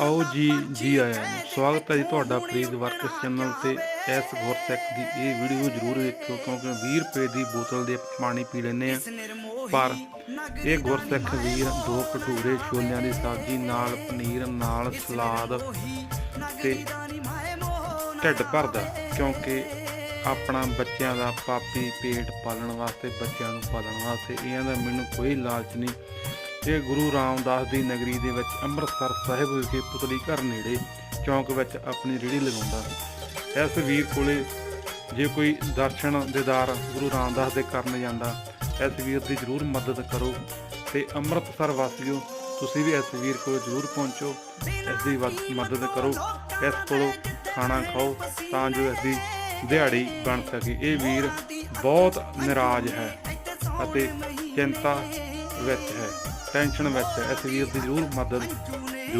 ਆਓ ਜੀ ਜੀ ਆਇਆਂ ਨੂੰ। ਸਵਾਗਤ ਹੈ ਜੀ ਤੁਹਾਡਾ ਪ੍ਰੀਤ ਵਰਕਸ ਚੈਨਲ ਤੇ। ਐਸ ਗੁਰਸਿੱਖ ਦੀ ਇਹ ਵੀਡੀਓ ਜ਼ਰੂਰ ਵੇਖਿਓ, ਕਿਉਂਕਿ 20 ਰੁਪਏ ਦੀ ਬੋਤਲ ਦੇ ਪਾਣੀ ਪੀ ਲੈਂਦੇ ਆ ਪਰ ਇਹ ਗੁਰਸਿੱਖ ਵੀਰ ਦੋ ਭਟੂਰੇ ਛੋਲਿਆਂ ਦੀ ਸਬਜ਼ੀ ਨਾਲ, ਪਨੀਰ ਨਾਲ, ਸਲਾਦ ਤੇ ਢਿੱਡ ਭਰਦਾ, ਕਿਉਂਕਿ ਆਪਣਾ ਬੱਚਿਆਂ ਦਾ ਪਾਪੀ ਪੇਟ ਪਾਲਣ ਵਾਸਤੇ, ਬੱਚਿਆਂ ਨੂੰ ਪਾਲਣ ਵਾਸਤੇ ਇਹਨਾਂ ਦਾ ਮੈਨੂੰ ਕੋਈ ਲਾਲਚ ਨਹੀਂ। ਇਹ ਗੁਰੂ ਰਾਮਦਾਸ ਦੀ ਨਗਰੀ ਦੇ ਵਿੱਚ ਅੰਮ੍ਰਿਤਸਰ ਸਾਹਿਬ ਵਿਖੇ ਪੁਤਲੀ ਘਰ ਨੇੜੇ ਚੌਂਕ ਵਿੱਚ ਆਪਣੀ ਰੇਹੜੀ ਲਗਾਉਂਦਾ ਇਸ ਵੀਰ ਕੋਲੇ ਜੇ ਕੋਈ ਦਰਸ਼ਨ ਦੇਦਾਰ ਗੁਰੂ ਰਾਮਦਾਸ ਦੇ ਕਰਨ ਜਾਂਦਾ, ਇਸ ਵੀਰ ਦੀ ਜ਼ਰੂਰ ਮਦਦ ਕਰੋ। ਤੇ ਅੰਮ੍ਰਿਤਸਰ ਵਾਸੀਓ, ਤੁਸੀਂ ਵੀ ਇਸ ਵੀਰ ਕੋਲ ਜ਼ਰੂਰ ਪਹੁੰਚੋ। ਇਸ ਦੀ ਵਦ- ਮਦਦ ਕਰੋ। ਇਸ ਕੋਲੋਂ ਖਾਣਾ ਖਾਓ ਤਾਂ ਜੋ ਇਸ ਦੀ ਦਿਹਾੜੀ ਬਣ ਸਕੇ। ਇਹ ਵੀਰ ਬਹੁਤ ਨਿਰਾਜ਼ ਹੈ ਅਤੇ ਚਿੰਤਾ ਵਿੱਚ ਹੈ ਟੈਨਸ਼ਨ ਵਿੱਚ ਹੈ। ਇਸ ਵੀਰ ਦੀ ਜ਼ਰੂਰ ਮਦਦ